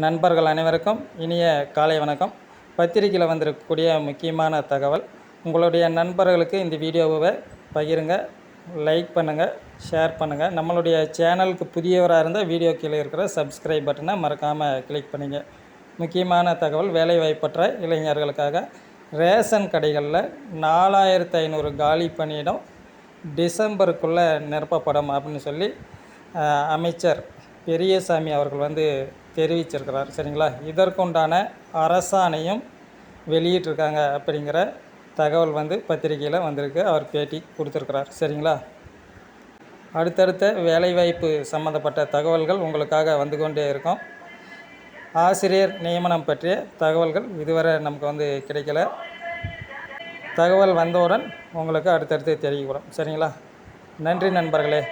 நண்பர்கள் அனைவருக்கும் இனிய காலை வணக்கம். பத்திரிக்கையில் வந்திருக்கக்கூடிய முக்கியமான தகவல் உங்களுடைய நண்பர்களுக்கு இந்த வீடியோவை பகிருங்க லைக் பண்ணுங்கள் ஷேர் பண்ணுங்கள் நம்மளுடைய சேனலுக்கு புதியவராக இருந்தால் வீடியோ கீழே இருக்கிற சப்ஸ்கிரைப் பட்டனை மறக்காமல் கிளிக் பண்ணுங்க. முக்கியமான தகவல் வேலைவாய்ப்பற்ற இளைஞர்களுக்காக ரேஷன் கடைகளில் நாலாயிரத்து ஐநூறு காலி பணியிடம் டிசம்பருக்குள்ளே நிரப்பப்படும் அப்படின்னு சொல்லி அமைச்சர் பெரியசாமி அவர்கள் வந்து தெரிவிச்சிருக்கிறார். சரிங்களா? இதற்குண்டான அரசாணையும் வெளியிட்டிருக்காங்க அப்படிங்கிற தகவல் வந்து பத்திரிகையில் வந்திருக்கு. அவர் பேட்டி கொடுத்துருக்கிறார். சரிங்களா? அடுத்தடுத்த வேலைவாய்ப்பு சம்மந்தப்பட்ட தகவல்கள் உங்களுக்காக வந்து கொண்டே இருக்கும். ஆசிரியர் நியமனம் பற்றிய தகவல்கள் இதுவரை நமக்கு வந்து கிடைக்கல. தகவல் வந்தவுடன் உங்களுக்கு அடுத்தடுத்து தெரிவிக்கிறோம். சரிங்களா? நன்றி நண்பர்களே.